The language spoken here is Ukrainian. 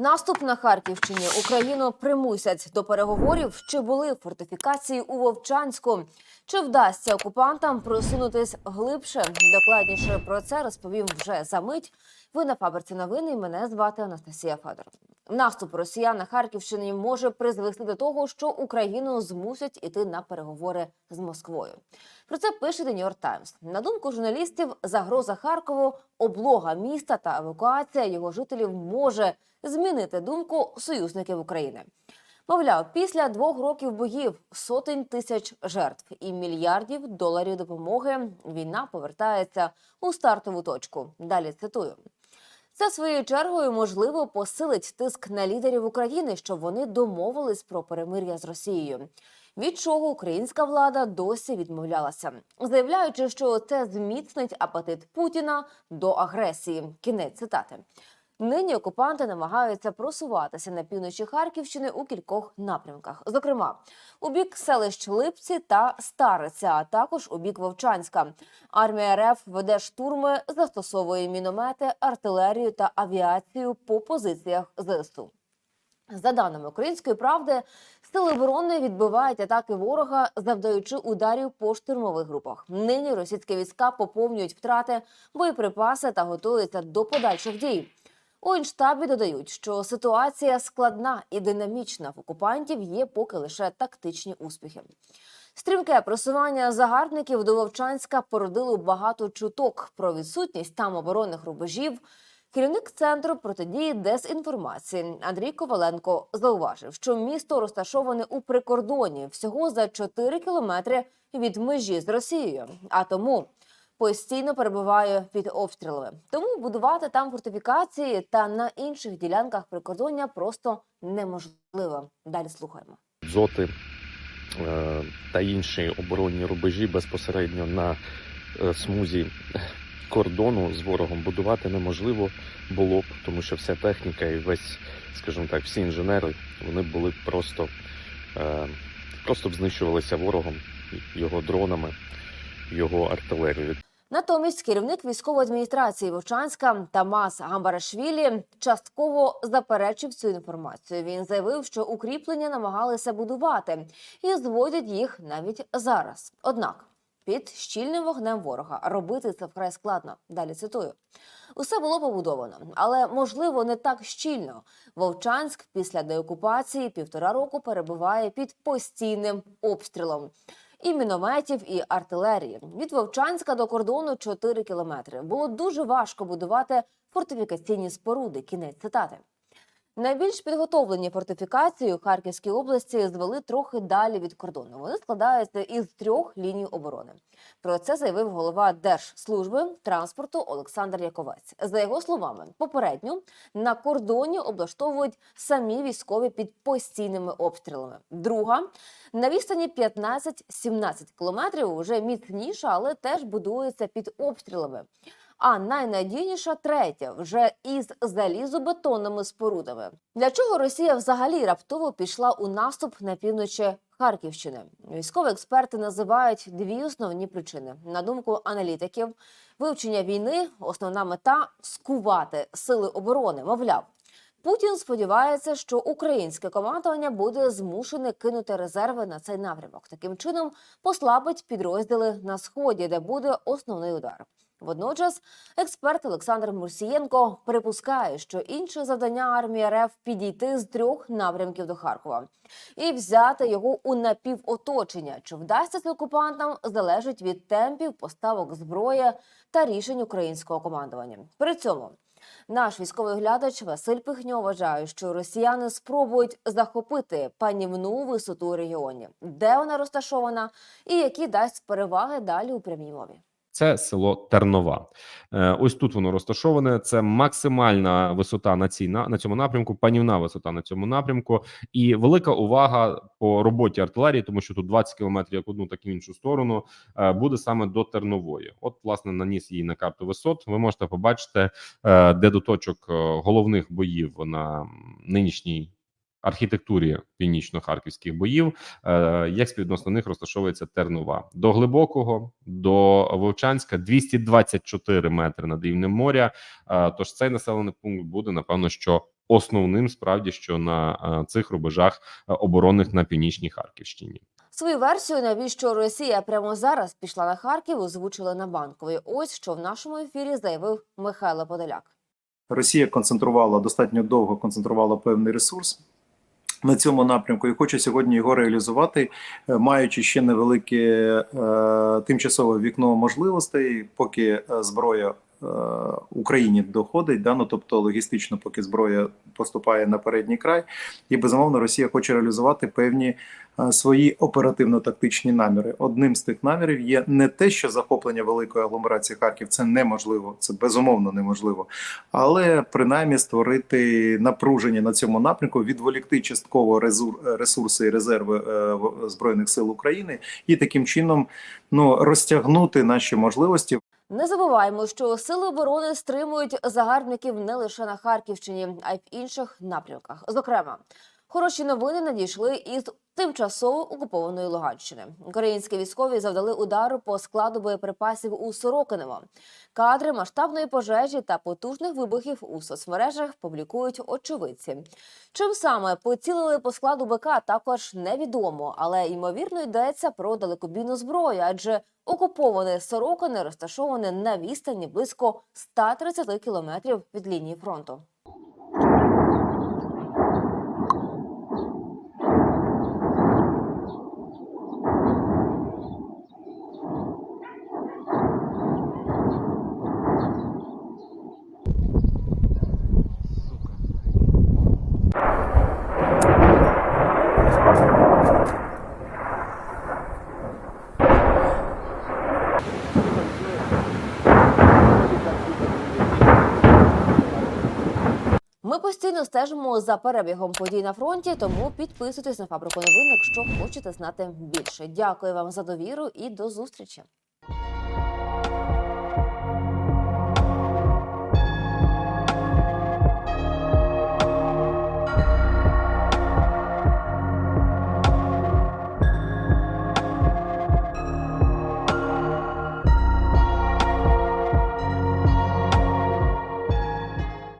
Наступ на Харківщині Україну примусять до переговорів. Чи були фортифікації у Вовчанську? Чи вдасться окупантам просунутись глибше? Докладніше про це розповім вже за мить. Ви на фабриці новини. Мене звати Анастасія Федорова. Наступ росіян на Харківщині може призвести до того, що Україну змусять іти на переговори з Москвою. Про це пише The New York Times. На думку журналістів, загроза Харкову, облога міста та евакуація його жителів може змінити думку союзників України. Мовляв, після двох років боїв, сотень тисяч жертв і мільярдів доларів допомоги війна повертається у стартову точку. Далі цитую. Це своєю чергою можливо посилить тиск на лідерів України, щоб вони домовились про перемир'я з Росією. Від чого українська влада досі відмовлялася, заявляючи, що це зміцнить апетит Путіна до агресії. Кінець цитати. Нині окупанти намагаються просуватися на півночі Харківщини у кількох напрямках, зокрема у бік селищ Липці та Стариця, а також у бік Вовчанська. Армія РФ веде штурми, застосовує міномети, артилерію та авіацію по позиціях ЗСУ. За даними української правди, сили оборони відбивають атаки ворога, завдаючи ударів по штурмових групах. Нині російські війська поповнюють втрати, боєприпаси та готуються до подальших дій. У Інштабі додають, що ситуація складна і динамічна. В окупантів є поки лише тактичні успіхи. Стрімке просування загарбників до Вовчанська породило багато чуток про відсутність там оборонних рубежів. Керівник центру протидії дезінформації Андрій Коваленко зауважив, що місто розташоване у прикордоні всього за 4 кілометри від межі з Росією, а тому постійно перебуває під обстрілами. Тому будувати там фортифікації та на інших ділянках прикордоння просто неможливо. Далі слухаємо. дзоти е, та інші оборонні рубежі безпосередньо на е, смузі кордону з ворогом будувати неможливо було б, тому що вся техніка і весь, скажімо так, всі інженери вони були просто, е, просто б знищувалися ворогом, його дронами, його артилерією. Натомість керівник військової адміністрації Вовчанська Тамас Гамбарашвілі частково заперечив цю інформацію. Він заявив, що укріплення намагалися будувати і зводять їх навіть зараз. Однак під щільним вогнем ворога робити це вкрай складно. Далі цитую. Усе було побудовано, але можливо не так щільно. Вовчанськ після деокупації півтора року перебуває під постійним обстрілом. І мінометів, і артилерії від Вовчанська до кордону 4 кілометри. Було дуже важко будувати фортифікаційні споруди. Кінець цитати. Найбільш підготовлені фортифікації у Харківській області звели трохи далі від кордону. Вони складаються із трьох ліній оборони. Про це заявив голова Держслужби транспорту Олександр Яковець. За його словами, попередньо на кордоні облаштовують самі військові під постійними обстрілами. Друга на відстані 15-17 кілометрів вже міцніша, але теж будується під обстрілами. А найнадійніша третя вже із залізобетонними спорудами. Для чого Росія взагалі раптово пішла у наступ на півночі Харківщини? Військові експерти називають дві основні причини. На думку аналітиків, вивчення війни основна мета скувати сили оборони. Мовляв, Путін сподівається, що українське командування буде змушене кинути резерви на цей напрямок. Таким чином послабить підрозділи на сході, де буде основний удар. Водночас експерт Олександр Мурсієнко припускає, що інше завдання армії РФ підійти з трьох напрямків до Харкова і взяти його у напівоточення. Чи вдасться це окупантам, залежить від темпів поставок зброї та рішень українського командування. При цьому наш військовий глядач Василь Пихньо вважає, що росіяни спробують захопити панівну висоту у регіоні, де вона розташована, і які дасть переваги далі у прямій мові. Це село Тернова. Е, Ось тут воно розташоване. Це максимальна висота на цій на, на цьому напрямку, панівна висота на цьому напрямку, і велика увага по роботі артилерії, тому що тут 20 кілометрів як одну, так і в іншу сторону е, буде саме до Тернової. От, власне, наніс її на карту висот. Ви можете побачити, е, де до точок головних боїв на нинішній. Архітектурі північно-харківських боїв, е, як співвідносно них розташовується Тернова до глибокого, до Вовчанська 224 метри над рівнем моря. Е, Тож цей населений пункт буде напевно що основним справді, що на е, цих рубежах оборонних на північній Харківщині. Свою версію, навіщо Росія прямо зараз пішла на Харків, озвучили на банковій. Ось що в нашому ефірі заявив Михайло Подоляк. Росія концентрувала достатньо довго концентрувала певний ресурс на цьому напрямку і хоче сьогодні його реалізувати, е, маючи ще невелике е, тимчасове вікно можливостей, поки е, зброя. Е, Україні доходить, да, ну, тобто логістично, поки зброя поступає на передній край, і безумовно Росія хоче реалізувати певні е, свої оперативно-тактичні наміри. Одним з тих намірів є не те, що захоплення великої агломерації Харків це неможливо, це безумовно неможливо, але принаймні створити напруження на цьому напрямку, відволікти частково ресурси і резерви е, збройних сил України і таким чином ну розтягнути наші можливості Не забуваємо, що сили оборони стримують загарбників не лише на Харківщині, а й в інших напрямках. Зокрема, хороші новини надійшли із тимчасово окупованої Луганщини. Українські військові завдали удару по складу боєприпасів у Сорокиново. Кадри масштабної пожежі та потужних вибухів у соцмережах публікують очевидці. Чим саме поцілили по складу БК, також невідомо, але ймовірно йдеться про далекобійну зброю, адже окуповане Сорокине розташоване на відстані близько 130 кілометрів від лінії фронту. Постійно стежимо за перебігом подій на фронті, тому підписуйтесь на фабрику новин, якщо хочете знати більше. Дякую вам за довіру і до зустрічі.